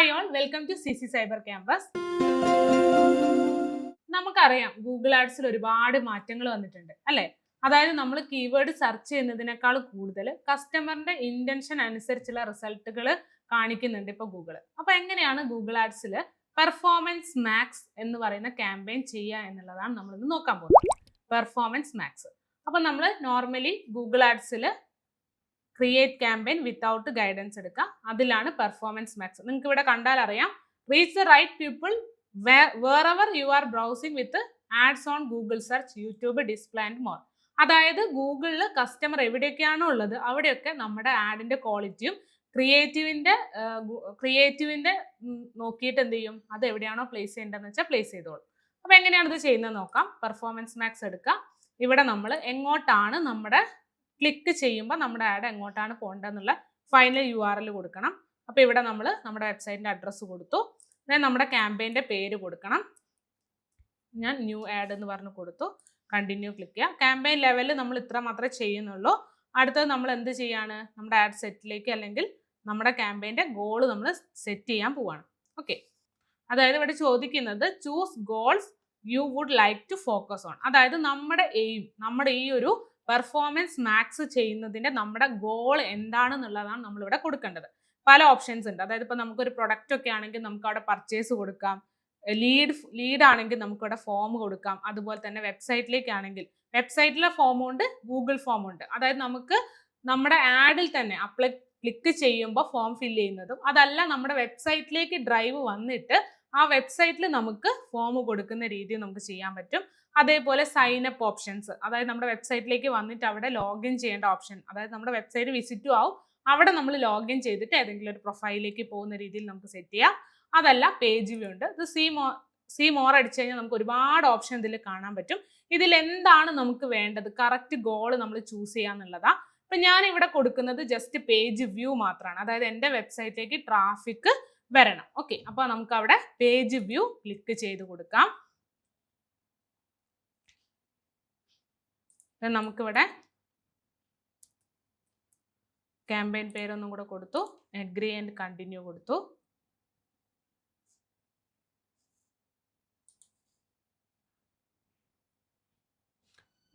Hi all welcome to C C cyber campus നമുക്കറിയാം Google ആഡ്സിൽ ഒരുപാട് മാറ്റങ്ങൾ വന്നിട്ടുണ്ട് അല്ലേ? അതായത് നമ്മൾ കീവേഡ് സെർച്ച് ചെയ്യുന്നതിനേക്കാൾ കൂടുതൽ കസ്റ്റമറിന്റെ ഇന്റൻഷൻ അനുസരിച്ചുള്ള റിസൾട്ടുകൾ കാണിക്കുന്നുണ്ട് ഇപ്പോൾ ഗൂഗിൾ അപ്പോൾ എങ്ങനെയാണ് ഗൂഗിൾ ആഡ്സിൽ പെർഫോമൻസ് മാക്സ് എന്ന് പറയുന്ന ക്യാമ്പയിൻ ചെയ്യുക എന്നുള്ളതാണ് നമ്മളിന്ന് നോക്കാൻ പോകുന്നത്. പെർഫോമൻസ് മാക്സ് അപ്പോൾ നമ്മൾ നോർമലി ഗൂഗിൾ ആഡ്സിൽ ക്രിയേറ്റ് ക്യാമ്പയിൻ വിത്തൗട്ട് ഗൈഡൻസ് എടുക്കുക അതിലാണ് പെർഫോമൻസ് മാക്സ് നിങ്ങൾക്ക് ഇവിടെ കണ്ടാൽ അറിയാം reach the right people wherever you are browsing with ads on Google search YouTube display and more അതായത് ഗൂഗിളിൽ കസ്റ്റമർ എവിടെയൊക്കെയാണോ ഉള്ളത് അവിടെയൊക്കെ നമ്മുടെ ആഡിന്റെ ക്വാളിറ്റിയും ക്രിയേറ്റീവിന്റെ ക്രിയേറ്റീവിന്റെ നോക്കിയിട്ട് എന്ത് ചെയ്യും? അത് എവിടെയാണോ പ്ലേസ് ചെയ്യേണ്ടതെന്ന് വെച്ചാൽ പ്ലേസ് ചെയ്തോളും. അപ്പോൾ എങ്ങനെയാണ് ഇത് ചെയ്യുന്നത് നോക്കാം. പെർഫോമൻസ് മാക്സ് എടുക്കുക ഇവിടെ നമ്മൾ എങ്ങോട്ടാണ് നമ്മുടെ ക്ലിക്ക് ചെയ്യുമ്പോൾ നമ്മുടെ ആഡ് എങ്ങോട്ടാണ് പോകേണ്ടതെന്നുള്ള ഫൈനൽ യു ആർ എൽ കൊടുക്കണം. അപ്പോൾ ഇവിടെ നമ്മൾ നമ്മുടെ വെബ്സൈറ്റിന്റെ അഡ്രസ്സ് കൊടുത്തു. ദെൻ നമ്മുടെ ക്യാമ്പയിന്റെ പേര് കൊടുക്കണം. ഞാൻ ന്യൂ ആഡ് എന്ന് പറഞ്ഞ് കൊടുത്തു. കണ്ടിന്യൂ ക്ലിക്ക് ചെയ്യാം. ക്യാമ്പയിൻ ലെവലിൽ നമ്മൾ ഇത്ര മാത്രമേ ചെയ്യുന്നുള്ളൂ. അടുത്തത് നമ്മൾ എന്ത് ചെയ്യാണ്? നമ്മുടെ ആഡ് സെറ്റിലേക്ക് അല്ലെങ്കിൽ നമ്മുടെ ക്യാമ്പയിന്റെ ഗോൾ നമ്മൾ സെറ്റ് ചെയ്യാൻ പോവാണ്. ഓക്കെ അതായത് ഇവിടെ ചോദിക്കുന്നത് choose goals you would like to focus on അതായത് നമ്മുടെ എയിം നമ്മുടെ ഈ ഒരു പെർഫോമൻസ് മാക്സ് ചെയ്യുന്നതിന്റെ നമ്മുടെ ഗോൾ എന്താണെന്നുള്ളതാണ് നമ്മളിവിടെ കൊടുക്കേണ്ടത്. പല ഓപ്ഷൻസ് ഉണ്ട്. അതായത് ഇപ്പോൾ നമുക്കൊരു പ്രൊഡക്റ്റ് ഒക്കെ ആണെങ്കിൽ നമുക്ക് അവിടെ പർച്ചേസ് കൊടുക്കാം. ലീഡ് ലീഡ് ആണെങ്കിൽ നമുക്കിവിടെ ഫോം കൊടുക്കാം. അതുപോലെ തന്നെ വെബ്സൈറ്റിലേക്ക് ആണെങ്കിൽ. വെബ്സൈറ്റിലെ ഫോമുണ്ട് ഗൂഗിൾ ഫോമുണ്ട് അതായത് നമുക്ക് നമ്മുടെ ആഡിൽ തന്നെ അപ്ലൈ ക്ലിക്ക് ചെയ്യുമ്പോൾ ഫോം ഫില്ല് ചെയ്യുന്നതും അതല്ല നമ്മുടെ വെബ്സൈറ്റിലേക്ക് ഡ്രൈവ് വന്നിട്ട് ആ വെബ്സൈറ്റിൽ നമുക്ക് ഫോം കൊടുക്കുന്ന രീതി നമുക്ക് ചെയ്യാൻ പറ്റും. അതേപോലെ സൈൻ അപ്പ് ഓപ്ഷൻസ് അതായത് നമ്മുടെ വെബ്സൈറ്റിലേക്ക് വന്നിട്ട് അവിടെ ലോഗിൻ ചെയ്യേണ്ട ഓപ്ഷൻ അതായത് നമ്മുടെ വെബ്സൈറ്റ് വിസിറ്റും ആവും. അവിടെ നമ്മൾ ലോഗിൻ ചെയ്തിട്ട് ഏതെങ്കിലും ഒരു പ്രൊഫൈലിലേക്ക് പോകുന്ന രീതിയിൽ നമുക്ക് സെറ്റ് ചെയ്യാം. അതല്ല പേജ് വ്യൂ ഉണ്ട്. ഇത് സി മോ സി മോർ അടിച്ചു കഴിഞ്ഞാൽ നമുക്ക് ഒരുപാട് ഓപ്ഷൻ ഇതിൽ കാണാൻ പറ്റും. ഇതിൽ എന്താണ് നമുക്ക് വേണ്ടത്? കറക്റ്റ് ഗോൾ നമ്മൾ ചൂസ് ചെയ്യാന്നുള്ളതാ ഇപ്പൊ ഞാൻ ഇവിടെ കൊടുക്കുന്നത് ജസ്റ്റ് പേജ് വ്യൂ മാത്രമാണ് അതായത് എന്റെ വെബ്സൈറ്റിലേക്ക് ട്രാഫിക് വരണം. ഓക്കെ അപ്പോൾ നമുക്ക് അവിടെ പേജ് വ്യൂ ക്ലിക്ക് ചെയ്ത് കൊടുക്കാം. നമുക്കിവിടെ ക്യാമ്പയിൻ പേരൊന്നും കൂടെ കൊടുത്തു. അഗ്രി ആൻഡ് കണ്ടിന്യൂ കൊടുത്തു.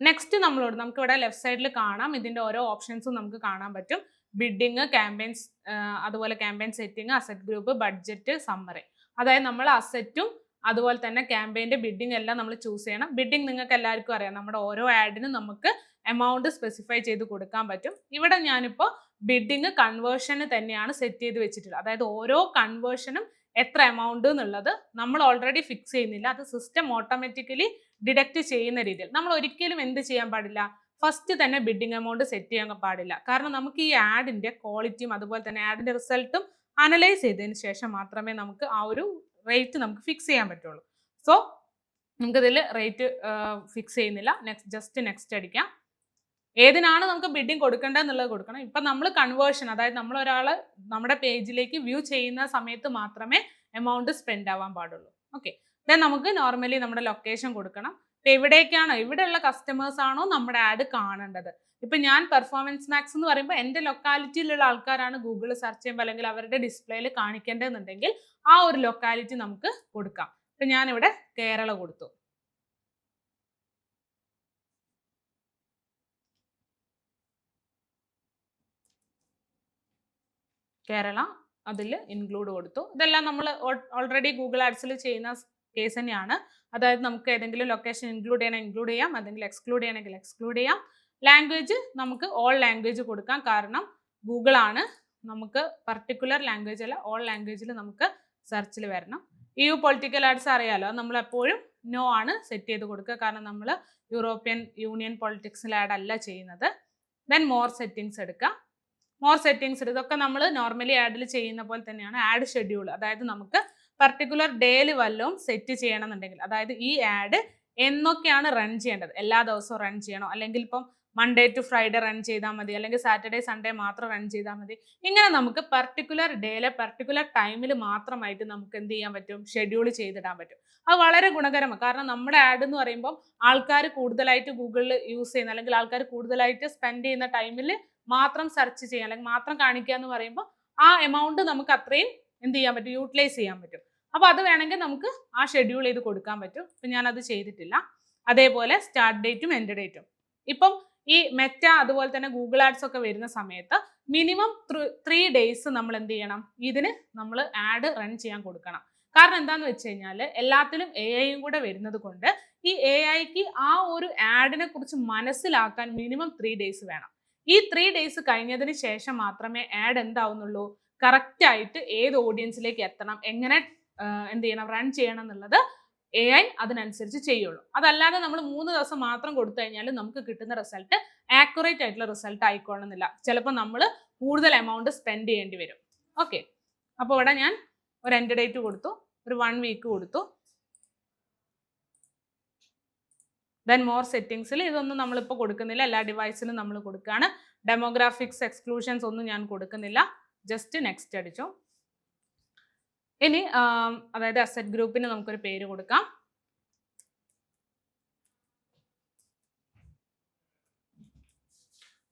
നെക്സ്റ്റ് നമ്മളോട് നമുക്ക് ഇവിടെ ലെഫ്റ്റ് സൈഡിൽ കാണാം. ഇതിന്റെ ഓരോ ഓപ്ഷൻസും നമുക്ക് കാണാൻ പറ്റും. ബിഡിങ് ക്യാമ്പയിൻസ് അതുപോലെ campaign setting asset group budget summary അതായത് നമ്മൾ അസറ്റും അതുപോലെ തന്നെ ക്യാമ്പയിന്റെ ബിഡിങ് എല്ലാം നമ്മൾ ചൂസ് ചെയ്യണം. ബിഡിങ് നിങ്ങൾക്ക് എല്ലാവർക്കും അറിയാം. നമ്മുടെ ഓരോ ആഡിനും നമുക്ക് എമൗണ്ട് സ്പെസിഫൈ ചെയ്ത് കൊടുക്കാൻ പറ്റും. ഇവിടെ ഞാനിപ്പോൾ ബിഡിങ് കൺവേർഷന് തന്നെയാണ് സെറ്റ് ചെയ്ത് വെച്ചിട്ടുള്ളത്. അതായത് ഓരോ കൺവേർഷനും എത്ര എമൗണ്ട് എന്നുള്ളത് നമ്മൾ ഓൾറെഡി ഫിക്സ് ചെയ്യുന്നില്ല. അത് സിസ്റ്റം ഓട്ടോമാറ്റിക്കലി ഡിഡക്റ്റ് ചെയ്യുന്ന രീതിയിൽ. നമ്മൾ ഒരിക്കലും എന്ത് ചെയ്യാൻ പാടില്ല? ഫസ്റ്റ് തന്നെ ബിഡിങ് എമൗണ്ട് സെറ്റ് ചെയ്യാൻ പാടില്ല. കാരണം നമുക്ക് ഈ ആഡിന്റെ ക്വാളിറ്റിയും അതുപോലെ തന്നെ ആഡിന്റെ റിസൾട്ടും അനലൈസ് ചെയ്തതിന് ശേഷം മാത്രമേ നമുക്ക് ആ ഒരു റേറ്റ് നമുക്ക് ഫിക്സ് ചെയ്യാൻ പറ്റുള്ളൂ. സോ നമുക്കിതിൽ റേറ്റ് ഫിക്സ് ചെയ്യുന്നില്ല. നെക്സ്റ്റ് ജസ്റ്റ് നെക്സ്റ്റ് അടിക്കാം. ഏതിനാണ് നമുക്ക് ബിഡിങ് കൊടുക്കേണ്ടതെന്നുള്ളത് കൊടുക്കണം. ഇപ്പം നമ്മൾ കൺവേർഷൻ അതായത് നമ്മൾ ഒരാൾ നമ്മുടെ പേജിലേക്ക് വ്യൂ ചെയ്യുന്ന സമയത്ത് മാത്രമേ എമൗണ്ട് സ്പെൻഡ് ആവാൻ പാടുള്ളൂ. ഓക്കെ ദെൻ നമുക്ക് നോർമലി നമ്മുടെ ലൊക്കേഷൻ കൊടുക്കണം. ഇപ്പം എവിടേക്കാണോ? ഇവിടെയുള്ള കസ്റ്റമേഴ്സ് ആണോ നമ്മുടെ ആഡ് കാണേണ്ടത്? ഇപ്പം ഞാൻ പെർഫോമൻസ് മാക്സ് എന്ന് പറയുമ്പോൾ എന്റെ ലൊക്കാലിറ്റിയിലുള്ള ആൾക്കാരാണ് ഗൂഗിൾ സെർച്ച് ചെയ്യുമ്പോൾ അല്ലെങ്കിൽ അവരുടെ ഡിസ്പ്ലേയിൽ കാണിക്കേണ്ടതെന്നുണ്ടെങ്കിൽ ആ ഒരു ലൊക്കാലിറ്റി നമുക്ക് കൊടുക്കാം. ഇപ്പം ഞാനിവിടെ കേരള കൊടുത്തു. കേരള അതിൽ ഇൻക്ലൂഡ് കൊടുത്തു. ഇതെല്ലാം നമ്മൾ ഓൾറെഡി ഗൂഗിൾ ആഡ്സിൽ ചെയ്യുന്ന കേസ് തന്നെയാണ്. അതായത് നമുക്ക് ഏതെങ്കിലും ലൊക്കേഷൻ ഇൻക്ലൂഡ് ചെയ്യണം ഇൻക്ലൂഡ് ചെയ്യാം. അല്ലെങ്കിൽ എക്സ്ക്ലൂഡ് ചെയ്യണമെങ്കിൽ എക്സ്ക്ലൂഡ് ചെയ്യാം. ലാംഗ്വേജ് നമുക്ക് ഓൾ ലാംഗ്വേജ് കൊടുക്കാം. കാരണം ഗൂഗിൾ ആണ് നമുക്ക് പർട്ടിക്കുലർ ലാംഗ്വേജ് അല്ല ഓൾ ലാംഗ്വേജിൽ നമുക്ക് സെർച്ചിൽ വരണം. യു പൊളിറ്റിക്കൽ ആർട്സ് അറിയാലോ? നമ്മൾ എപ്പോഴും നോ ആണ് സെറ്റ് ചെയ്ത് കൊടുക്കുക. കാരണം നമ്മൾ യൂറോപ്യൻ യൂണിയൻ പൊളിറ്റിക്സിൽ ആഡ് അല്ല ചെയ്യുന്നത്. ദെൻ മോർ സെറ്റിങ്സ് എടുക്കുക മോർ സെറ്റിങ്സ് ഇതൊക്കെ നമ്മൾ നോർമലി ആഡിൽ ചെയ്യുന്ന പോലെ തന്നെയാണ്. ആഡ് ഷെഡ്യൂൾ അതായത് നമുക്ക് പർട്ടിക്കുലർ ഡേയിൽ വല്ലതും സെറ്റ് ചെയ്യണമെന്നുണ്ടെങ്കിൽ അതായത് ഈ ആഡ് എന്നൊക്കെയാണ് റൺ ചെയ്യേണ്ടത്. എല്ലാ ദിവസവും റൺ ചെയ്യണോ? അല്ലെങ്കിൽ ഇപ്പം മൺഡേ ടു ഫ്രൈഡേ റൺ ചെയ്താൽ മതി. അല്ലെങ്കിൽ സാറ്റർഡേ സൺഡേ മാത്രം റൺ ചെയ്താൽ മതി. ഇങ്ങനെ നമുക്ക് പർട്ടിക്കുലർ ഡേയിലെ പർട്ടിക്കുലർ ടൈമിൽ മാത്രമായിട്ട് നമുക്ക് എന്ത് ചെയ്യാൻ പറ്റും? ഷെഡ്യൂൾ ചെയ്തിടാൻ പറ്റും. അത് വളരെ ഗുണകരമാണ്. കാരണം നമ്മുടെ ആഡ് എന്ന് പറയുമ്പോൾ ആൾക്കാർ കൂടുതലായിട്ട് ഗൂഗിളിൽ യൂസ് ചെയ്യുന്ന അല്ലെങ്കിൽ ആൾക്കാർ കൂടുതലായിട്ട് സ്പെൻഡ് ചെയ്യുന്ന ടൈമിൽ മാത്രം സെർച്ച് ചെയ്യുക അല്ലെങ്കിൽ മാത്രം കാണിക്കുക എന്ന് പറയുമ്പോൾ ആ എമൗണ്ട് നമുക്ക് അത്രയും എന്ത് ചെയ്യാൻ പറ്റും? യൂട്ടിലൈസ് ചെയ്യാൻ പറ്റും. അപ്പോൾ അത് വേണമെങ്കിൽ നമുക്ക് ആ ഷെഡ്യൂൾ ചെയ്ത് കൊടുക്കാൻ പറ്റും. ഇപ്പം ഞാനത് ചെയ്തിട്ടില്ല. അതേപോലെ സ്റ്റാർട്ട് ഡേറ്റും എൻഡ് ഡേറ്റും ഇപ്പം ഈ മെറ്റ അതുപോലെ തന്നെ ഗൂഗിൾ ആഡ്സ് ഒക്കെ വരുന്ന സമയത്ത് മിനിമം ത്രീ ഡേയ്സ് നമ്മൾ എന്ത് ചെയ്യണം? ഇതിന് നമ്മൾ ആഡ് റൺ ചെയ്യാൻ കൊടുക്കണം. കാരണം എന്താന്ന് വെച്ച് കഴിഞ്ഞാൽ എല്ലാത്തിലും എ ഐയും കൂടെ വരുന്നത് കൊണ്ട് ഈ എ ഐക്ക് ആ ഒരു ആഡിനെ കുറിച്ച് മനസ്സിലാക്കാൻ മിനിമം ത്രീ ഡേയ്സ് വേണം. ഈ ത്രീ ഡേയ്സ് കഴിഞ്ഞതിന് ശേഷം മാത്രമേ ആഡ് എന്താവുന്നുള്ളൂ? കറക്റ്റ് ആയിട്ട് ഏത് ഓഡിയൻസിലേക്ക് എത്തണം എങ്ങനെ എന്ത് ചെയ്യണം റൺ ചെയ്യണം എന്നുള്ളത് എ ഐ അതിനനുസരിച്ച് ചെയ്യുള്ളൂ. അതല്ലാതെ നമ്മൾ മൂന്ന് ദിവസം മാത്രം കൊടുത്തു കഴിഞ്ഞാൽ നമുക്ക് കിട്ടുന്ന റിസൾട്ട് ആക്യുറേറ്റ് ആയിട്ടുള്ള റിസൾട്ട് ആയിക്കോളണമെന്നില്ല ചിലപ്പോൾ നമ്മൾ കൂടുതൽ എമൗണ്ട് സ്പെൻഡ് ചെയ്യേണ്ടി വരും. ഓക്കെ അപ്പോൾ ഇവിടെ ഞാൻ ഒരു എൻഡ് ഡേറ്റ് കൊടുത്തു ഒരു വൺ വീക്ക് കൊടുത്തു. ദെൻ മോർ സെറ്റിങ്സിൽ ഇതൊന്നും നമ്മളിപ്പോൾ കൊടുക്കുന്നില്ല. എല്ലാ ഡിവൈസിനും നമ്മൾ കൊടുക്കുകയാണ് ഡെമോഗ്രാഫിക്സ് എക്സ്ക്ലൂഷൻസ് ഒന്നും ഞാൻ കൊടുക്കുന്നില്ല. ജസ്റ്റ് നെക്സ്റ്റ് അടിച്ചു. ഇനി അതായത് അസറ്റ് ഗ്രൂപ്പിന് നമുക്കൊരു പേര് കൊടുക്കാം.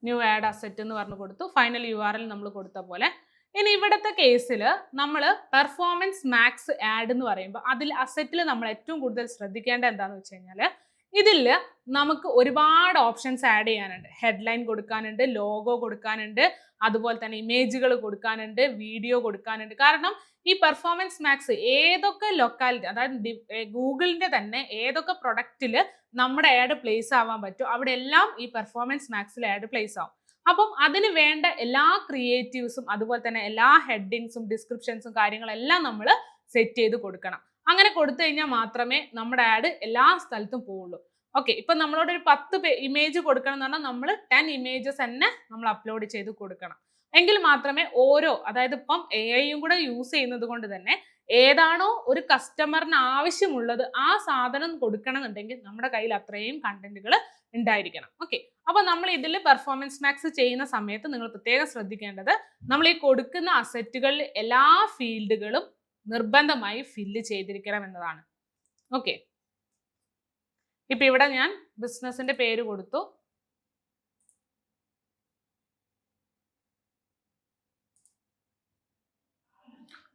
ന്യൂ ആഡ് അസറ്റ് എന്ന് പറഞ്ഞു കൊടുത്തു. ഫൈനൽ യു ആർ എൽ നമ്മൾ കൊടുത്ത പോലെ. ഇനി ഇവിടുത്തെ കേസിൽ നമ്മൾ പെർഫോമൻസ് മാക്സ് ആഡ് എന്ന് പറയുമ്പോൾ അതിൽ അസറ്റിൽ നമ്മൾ ഏറ്റവും കൂടുതൽ ശ്രദ്ധിക്കേണ്ട എന്താണെന്ന് വെച്ച് കഴിഞ്ഞാൽ ഇതിൽ നമുക്ക് ഒരുപാട് ഓപ്ഷൻസ് ആഡ് ചെയ്യാനുണ്ട്. ഹെഡ്ലൈൻ കൊടുക്കാനുണ്ട് ലോഗോ കൊടുക്കാനുണ്ട് അതുപോലെ തന്നെ ഇമേജുകൾ കൊടുക്കാനുണ്ട് വീഡിയോ കൊടുക്കാനുണ്ട്. കാരണം ഈ പെർഫോമൻസ് മാക്സ് ഏതൊക്കെ ലൊക്കാലിറ്റി അതായത് ഗൂഗിളിന്റെ തന്നെ ഏതൊക്കെ പ്രൊഡക്റ്റിൽ നമ്മുടെ ആഡ് പ്ലേസ് ആവാൻ പറ്റും അവിടെ എല്ലാം ഈ പെർഫോമൻസ് മാക്സിൽ ആഡ് പ്ലേസ് ആവും. അപ്പം അതിന് വേണ്ട എല്ലാ ക്രിയേറ്റീവ്സും അതുപോലെ തന്നെ എല്ലാ ഹെഡിങ്സും ഡിസ്ക്രിപ്ഷൻസും കാര്യങ്ങളെല്ലാം നമ്മൾ സെറ്റ് ചെയ്ത് കൊടുക്കണം. അങ്ങനെ കൊടുത്തു കഴിഞ്ഞാൽ മാത്രമേ നമ്മുടെ ആഡ് എല്ലാ സ്ഥലത്തും പോവുള്ളൂ. ഓക്കെ ഇപ്പൊ നമ്മളോട് ഒരു പത്ത് ഇമേജ് കൊടുക്കണം എന്ന് പറഞ്ഞാൽ നമ്മൾ ടെൻ ഇമേജസ് തന്നെ നമ്മൾ അപ്ലോഡ് ചെയ്ത് കൊടുക്കണം. എങ്കിൽ മാത്രമേ ഓരോ അതായത് ഇപ്പം എ ഐയും കൂടെ യൂസ് ചെയ്യുന്നത് കൊണ്ട് തന്നെ ഏതാണോ ഒരു കസ്റ്റമറിന് ആവശ്യമുള്ളത് ആ സാധനം കൊടുക്കണമെന്നുണ്ടെങ്കിൽ നമ്മുടെ കയ്യിൽ അത്രയും കണ്ടന്റുകൾ ഉണ്ടായിരിക്കണം. ഓക്കെ അപ്പൊ നമ്മൾ ഇതിൽ പെർഫോമൻസ് മാക്സ് ചെയ്യുന്ന സമയത്ത് നിങ്ങൾ പ്രത്യേകം ശ്രദ്ധിക്കേണ്ടത് നമ്മൾ ഈ കൊടുക്കുന്ന അസറ്റുകളിൽ എല്ലാ ഫീൽഡുകളും നിർബന്ധമായി ഫില്ല് ചെയ്തിരിക്കണം എന്നതാണ്. ഓക്കെ ഇപ്പൊ ഇവിടെ ഞാൻ ബിസിനസിന്റെ പേര് കൊടുത്തു.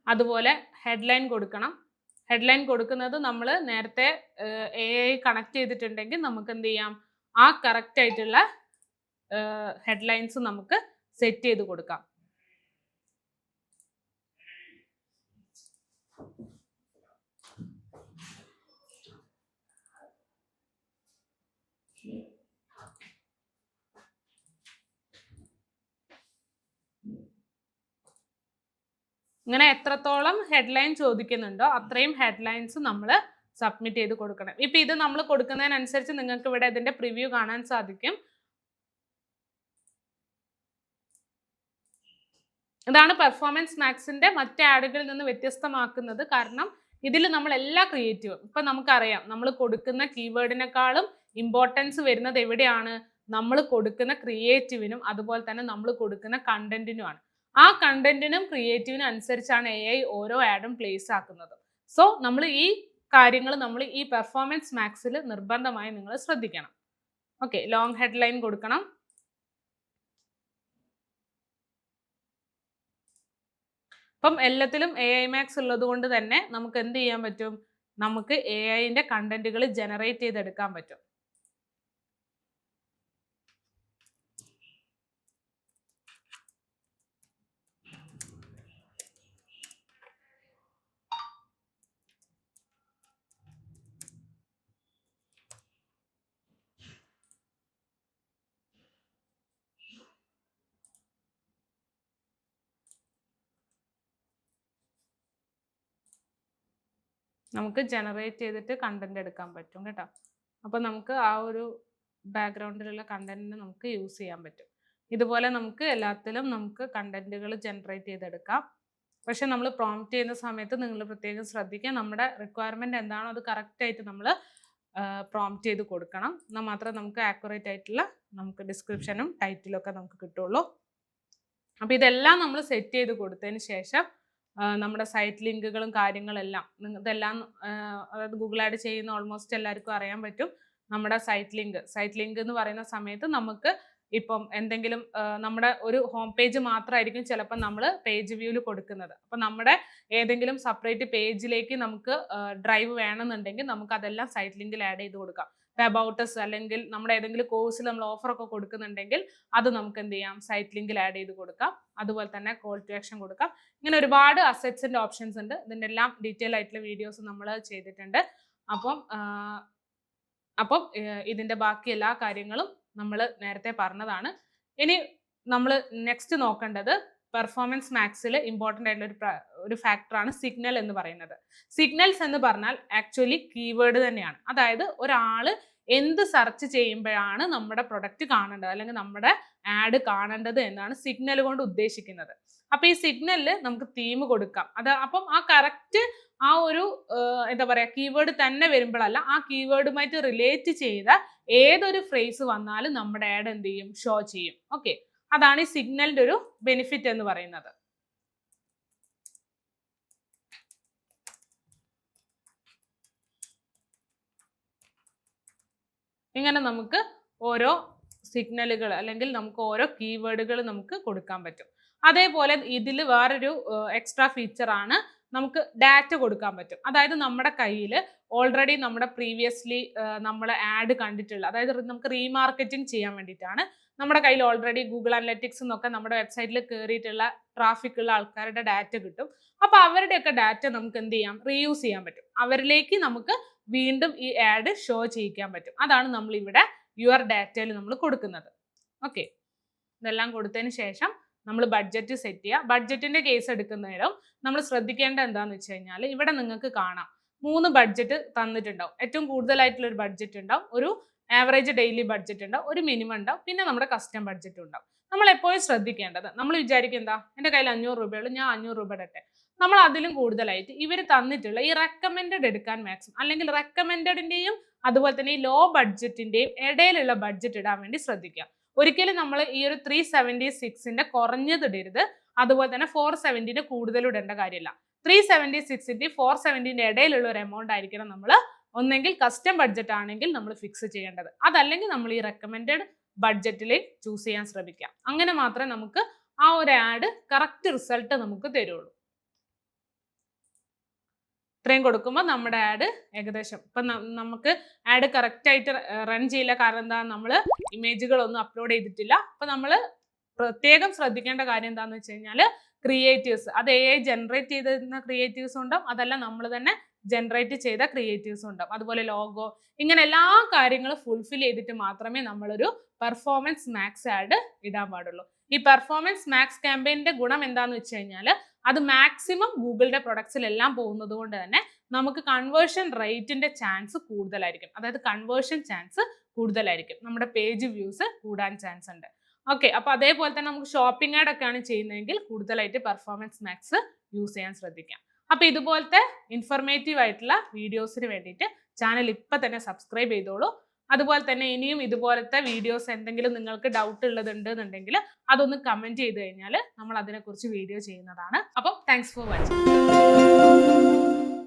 അതുപോലെ ഹെഡ്ലൈൻ കൊടുക്കണം. ഹെഡ്ലൈൻ കൊടുക്കുന്നത് നമ്മൾ നേരത്തെ എ ഐ കണക്ട് ചെയ്തിട്ടുണ്ടെങ്കിൽ നമുക്ക് എന്ത് ചെയ്യാം? ആ കറക്റ്റ് ആയിട്ടുള്ള ഹെഡ്ലൈൻസ് നമുക്ക് സെറ്റ് ചെയ്ത് കൊടുക്കാം. ഇങ്ങനെ എത്രത്തോളം ഹെഡ്ലൈൻ ചോദിക്കുന്നുണ്ടോ അത്രയും ഹെഡ്ലൈൻസ് നമ്മൾ സബ്മിറ്റ് ചെയ്ത് കൊടുക്കണം. ഇപ്പൊ ഇത് നമ്മൾ കൊടുക്കുന്നതിനനുസരിച്ച് നിങ്ങൾക്ക് ഇവിടെ ഇതിന്റെ പ്രിവ്യൂ കാണാൻ സാധിക്കും. ഇതാണ് പെർഫോമൻസ് മാക്സിന്റെ മറ്റ് ആഡുകളിൽ നിന്ന് വ്യത്യസ്തമാക്കുന്നത്. കാരണം ഇതിൽ നമ്മൾ എല്ലാ ക്രിയേറ്റീവും ഇപ്പൊ നമുക്കറിയാം നമ്മൾ കൊടുക്കുന്ന കീവേഡിനേക്കാളും ഇമ്പോർട്ടൻസ് വരുന്നത് എവിടെയാണ്? നമ്മൾ കൊടുക്കുന്ന ക്രിയേറ്റീവിനും അതുപോലെ തന്നെ നമ്മൾ കൊടുക്കുന്ന കണ്ടന്റിനുമാണ് ആ കണ്ടന്റിനും ക്രിയേറ്റീവിനും അനുസരിച്ചാണ് എ ഐ ഓരോ ആഡും പ്ലേസ് ആക്കുന്നത്. സോ നമ്മൾ ഈ കാര്യങ്ങൾ നമ്മൾ ഈ പെർഫോമൻസ് മാക്സിൽ നിർബന്ധമായി നിങ്ങൾ ശ്രദ്ധിക്കണം. ഓക്കെ ലോങ് ഹെഡ്ലൈൻ കൊടുക്കണം. ഇപ്പം എല്ലാത്തിലും എ ഐ മാക്സ് ഉള്ളത് കൊണ്ട് തന്നെ നമുക്ക് എന്ത് ചെയ്യാൻ പറ്റും? നമുക്ക് എ ഐന്റെ കണ്ടന്റുകൾ ജനറേറ്റ് ചെയ്തെടുക്കാൻ പറ്റും. നമുക്ക് ജനറേറ്റ് ചെയ്തിട്ട് കണ്ടന്റ് എടുക്കാൻ പറ്റും കേട്ടോ. അപ്പോൾ നമുക്ക് ആ ഒരു ബാക്ക്ഗ്രൗണ്ടിലുള്ള കണ്ടന്റിന് നമുക്ക് യൂസ് ചെയ്യാൻ പറ്റും. ഇതുപോലെ നമുക്ക് എല്ലാത്തിലും നമുക്ക് കണ്ടന്റുകൾ ജനറേറ്റ് ചെയ്തെടുക്കാം. പക്ഷെ നമ്മൾ പ്രോംപ്റ്റ് ചെയ്യുന്ന സമയത്ത് നിങ്ങൾ പ്രത്യേകം ശ്രദ്ധിക്കുക നമ്മുടെ റിക്വയർമെന്റ് എന്താണോ അത് കറക്റ്റ് ആയിട്ട് നമ്മൾ പ്രോംപ്റ്റ് ചെയ്ത് കൊടുക്കണം. എന്നാൽ മാത്രമേ നമുക്ക് ആക്യുറേറ്റ് ആയിട്ടുള്ള നമുക്ക് ഡിസ്ക്രിപ്ഷനും ടൈറ്റിലും ഒക്കെ നമുക്ക് കിട്ടുള്ളൂ. അപ്പോൾ ഇതെല്ലാം നമ്മൾ സെറ്റ് ചെയ്ത് കൊടുത്തതിന് ശേഷം നമ്മുടെ സൈറ്റ് ലിങ്കുകളും കാര്യങ്ങളെല്ലാം. ഇതെല്ലാം അതായത് ഗൂഗിൾ ആഡ് ചെയ്യുന്ന ഓൾമോസ്റ്റ് എല്ലാവർക്കും അറിയാൻ പറ്റും. നമ്മുടെ സൈറ്റ് ലിങ്ക്. സൈറ്റ് ലിങ്ക് എന്ന് പറയുന്ന സമയത്ത് നമുക്ക് ഇപ്പം എന്തെങ്കിലും നമ്മുടെ ഒരു ഹോം പേജ് മാത്രമായിരിക്കും ചിലപ്പോൾ നമ്മൾ പേജ് വ്യൂവിൽ കൊടുക്കുന്നത്. അപ്പം നമ്മുടെ ഏതെങ്കിലും സെപ്പറേറ്റ് പേജിലേക്ക് നമുക്ക് ഡ്രൈവ് വേണമെന്നുണ്ടെങ്കിൽ നമുക്ക് അതെല്ലാം സൈറ്റ് ലിങ്കിൽ ആഡ് ചെയ്ത് കൊടുക്കാം. അബൌട്ടസ് അല്ലെങ്കിൽ നമ്മുടെ ഏതെങ്കിലും കോഴ്സിൽ നമ്മൾ ഓഫർ ഒക്കെ കൊടുക്കുന്നുണ്ടെങ്കിൽ അത് നമുക്ക് എന്ത് ചെയ്യാം? സൈറ്റ് ലിങ്കിൽ ആഡ് ചെയ്ത് കൊടുക്കാം. അതുപോലെ തന്നെ കോൾ ടു ആക്ഷൻ കൊടുക്കാം. ഇങ്ങനെ ഒരുപാട് അസറ്റ്സിന്റെ ഓപ്ഷൻസ് ഉണ്ട്. ഇതിന്റെ എല്ലാം ഡീറ്റെയിൽ ആയിട്ടുള്ള വീഡിയോസ് നമ്മൾ ചെയ്തിട്ടുണ്ട്. അപ്പം അപ്പം ഇതിന്റെ ബാക്കി എല്ലാ കാര്യങ്ങളും നമ്മൾ നേരത്തെ പറഞ്ഞതാണ്. ഇനി നമ്മൾ നെക്സ്റ്റ് നോക്കേണ്ടത് പെർഫോമൻസ് മാക്സിൽ ഇമ്പോർട്ടന്റ് ആയിട്ടുള്ള ഒരു ഒരു ഫാക്ടറാണ് സിഗ്നൽ എന്ന് പറയുന്നത്. സിഗ്നൽസ് എന്ന് പറഞ്ഞാൽ ആക്ച്വലി കീവേഡ് തന്നെയാണ്. അതായത് ഒരാൾ എന്ത് സെർച്ച് ചെയ്യുമ്പോഴാണ് നമ്മുടെ പ്രൊഡക്റ്റ് കാണേണ്ടത് അല്ലെങ്കിൽ നമ്മുടെ ആഡ് കാണേണ്ടത് എന്നാണ് സിഗ്നൽ കൊണ്ട് ഉദ്ദേശിക്കുന്നത്. അപ്പം ഈ സിഗ്നലിൽ നമുക്ക് തീം കൊടുക്കാം. അത് അപ്പം ആ കറക്റ്റ് ആ ഒരു എന്താ പറയുക കീവേഡ് തന്നെ വരുമ്പോഴല്ല ആ കീവേഡുമായിട്ട് റിലേറ്റ് ചെയ്ത ഏതൊരു ഫ്രേസ് വന്നാലും നമ്മുടെ ആഡ് എന്ത് ചെയ്യും? ഷോ ചെയ്യും. ഓക്കെ അതാണ് ഈ സിഗ്നലിന്റെ ഒരു ബെനിഫിറ്റ് എന്ന് പറയുന്നത്. ഇങ്ങനെ നമുക്ക് ഓരോ സിഗ്നലുകൾ അല്ലെങ്കിൽ നമുക്ക് ഓരോ കീവേഡുകൾ നമുക്ക് കൊടുക്കാൻ പറ്റും. അതേപോലെ ഇതിൽ വേറൊരു എക്സ്ട്രാ ഫീച്ചർ ആണ് നമുക്ക് ഡാറ്റ കൊടുക്കാൻ പറ്റും. അതായത് നമ്മുടെ കയ്യിൽ ഓൾറെഡി നമ്മുടെ പ്രീവിയസ്ലി നമ്മൾ ആഡ് കണ്ടിട്ടുള്ള അതായത് നമുക്ക് റീമാർക്കറ്റിംഗ് ചെയ്യാൻ വേണ്ടിയിട്ടാണ് നമ്മുടെ കയ്യിൽ ഓൾറെഡി ഗൂഗിൾ അനലറ്റിക്സ് എന്നൊക്കെ നമ്മുടെ വെബ്സൈറ്റിൽ കയറിയിട്ടുള്ള ട്രാഫിക് ഉള്ള ആൾക്കാരുടെ ഡാറ്റ കിട്ടും. അപ്പോൾ അവരുടെയൊക്കെ ഡാറ്റ നമുക്ക് എന്ത് ചെയ്യാം? റീയൂസ് ചെയ്യാൻ പറ്റും. അവരിലേക്ക് നമുക്ക് വീണ്ടും ഈ ആഡ് ഷോ ചെയ്യിക്കാൻ പറ്റും. അതാണ് നമ്മൾ ഇവിടെ യുവർ ഡാറ്റയിൽ നമ്മൾ കൊടുക്കുന്നത്. ഓക്കെ ഇതെല്ലാം കൊടുത്തതിന് ശേഷം നമ്മൾ ബഡ്ജറ്റ് സെറ്റ് ചെയ്യുക ബഡ്ജറ്റിന്റെ കേസ് എടുക്കുന്നതിലും നമ്മൾ ശ്രദ്ധിക്കേണ്ട എന്താണെന്ന് വെച്ച് കഴിഞ്ഞാൽ ഇവിടെ നിങ്ങൾക്ക് കാണാം. മൂന്ന് ബഡ്ജറ്റ് തന്നിട്ടുണ്ടാവും. ഏറ്റവും കൂടുതലായിട്ടുള്ള ഒരു ബഡ്ജറ്റ് ഉണ്ടാവും. ഒരു ആവറേജ് ഡെയിലി ബഡ്ജറ്റ് ഉണ്ടാവും ഒരു മിനിമം ഉണ്ടാവും പിന്നെ നമ്മുടെ കസ്റ്റം ബഡ്ജറ്റ് ഉണ്ടാവും നമ്മൾ എപ്പോഴും ശ്രദ്ധിക്കേണ്ടത് നമ്മൾ വിചാരിക്കും എന്താ? എന്റെ കയ്യിൽ അഞ്ഞൂറ് രൂപയുള്ളൂ ഞാൻ അഞ്ഞൂറ് രൂപ ഇടട്ടെ. നമ്മൾ അതിലും കൂടുതലായിട്ട് ഇവർ തന്നിട്ടുള്ള ഈ റെക്കമെൻഡഡ് എടുക്കാൻ മാക്സിമം അല്ലെങ്കിൽ റെക്കമെൻഡഡിന്റെയും അതുപോലെ തന്നെ ഈ ലോ ബഡ്ജറ്റിന്റെയും ഇടയിലുള്ള ബഡ്ജറ്റ് ഇടാൻ വേണ്ടി ശ്രദ്ധിക്കുക. ഒരിക്കലും നമ്മൾ ഈ ഒരു ത്രീ സെവന്റി സിക്സിന്റെ കുറഞ്ഞത് ഇടരുത്. അതുപോലെ തന്നെ ഫോർ സെവന്റിന്റെ കൂടുതൽ ഇടേണ്ട കാര്യമില്ല. ത്രീ സെവന്റി സിക്സിന്റെ ഫോർ സെവന്റിന്റെ ഇടയിലുള്ള ഒരു എമൗണ്ട് ആയിരിക്കണം നമ്മൾ ഒന്നെങ്കിൽ കസ്റ്റം ബഡ്ജറ്റ് ആണെങ്കിൽ നമ്മൾ ഫിക്സ് ചെയ്യേണ്ടത്. അതല്ലെങ്കിൽ നമ്മൾ ഈ റെക്കമെൻഡ് ബഡ്ജറ്റിൽ ചൂസ് ചെയ്യാൻ ശ്രമിക്കാം അങ്ങനെ മാത്രമേ നമുക്ക് ആ ഒരു ആഡ് കറക്റ്റ് റിസൾട്ട് നമുക്ക് തരുള്ളൂ. ഇത്രയും കൊടുക്കുമ്പോൾ നമ്മുടെ ആഡ് ഏകദേശം. ഇപ്പം നമുക്ക് ആഡ് കറക്റ്റ് ആയിട്ട് റൺ ചെയ്യില്ല. കാരണം എന്താ? നമ്മൾ ഇമേജുകളൊന്നും അപ്ലോഡ് ചെയ്തിട്ടില്ല. അപ്പം നമ്മൾ പ്രത്യേകം ശ്രദ്ധിക്കേണ്ട കാര്യം എന്താണെന്ന് വെച്ച് കഴിഞ്ഞാൽ ക്രിയേറ്റീവ്സ് അത് എ ഐ ജനറേറ്റ് ചെയ്തിരുന്ന ക്രിയേറ്റീവ്സ് ഉണ്ടാവും അതല്ല നമ്മൾ തന്നെ ജനറേറ്റ് ചെയ്ത ക്രിയേറ്റീവ്സും ഉണ്ടാവും. അതുപോലെ ലോഗോ ഇങ്ങനെ എല്ലാ കാര്യങ്ങളും ഫുൾഫിൽ ചെയ്തിട്ട് മാത്രമേ നമ്മളൊരു പെർഫോമൻസ് മാക്സ് ആഡ് ഇടാൻ പാടുള്ളൂ. ഈ പെർഫോമൻസ് മാക്സ് ക്യാമ്പയിന്റെ ഗുണം എന്താന്ന് വെച്ച് കഴിഞ്ഞാൽ അത് മാക്സിമം ഗൂഗിളിന്റെ പ്രൊഡക്ട്സിലെല്ലാം പോകുന്നത് കൊണ്ട് തന്നെ നമുക്ക് കൺവേർഷൻ റേറ്റിന്റെ ചാൻസ് കൂടുതലായിരിക്കും. അതായത് കൺവേർഷൻ ചാൻസ് കൂടുതലായിരിക്കും. നമ്മുടെ പേജ് വ്യൂസ് കൂടാൻ ചാൻസ് ഉണ്ട്. ഓക്കെ അപ്പോൾ അതേപോലെ തന്നെ നമുക്ക് ഷോപ്പിംഗ് ആഡ് ഒക്കെയാണ് ചെയ്യുന്നതെങ്കിൽ കൂടുതലായിട്ട് പെർഫോമൻസ് മാക്സ് യൂസ് ചെയ്യാൻ ശ്രദ്ധിക്കാം. അപ്പൊ ഇതുപോലത്തെ ഇൻഫർമേറ്റീവ് ആയിട്ടുള്ള വീഡിയോസിന് വേണ്ടിയിട്ട് ചാനൽ ഇപ്പൊ തന്നെ സബ്സ്ക്രൈബ് ചെയ്തോളൂ. അതുപോലെ തന്നെ ഇനിയും ഇതുപോലത്തെ വീഡിയോസ് എന്തെങ്കിലും നിങ്ങൾക്ക് ഡൗട്ട് ഉള്ളതുണ്ട് എന്നുണ്ടെങ്കിൽ അതൊന്ന് കമന്റ് ചെയ്ത് കഴിഞ്ഞാൽ നമ്മൾ അതിനെക്കുറിച്ച് വീഡിയോ ചെയ്യുന്നതാണ്. അപ്പം താങ്ക്സ് ഫോർ വാച്ചിങ്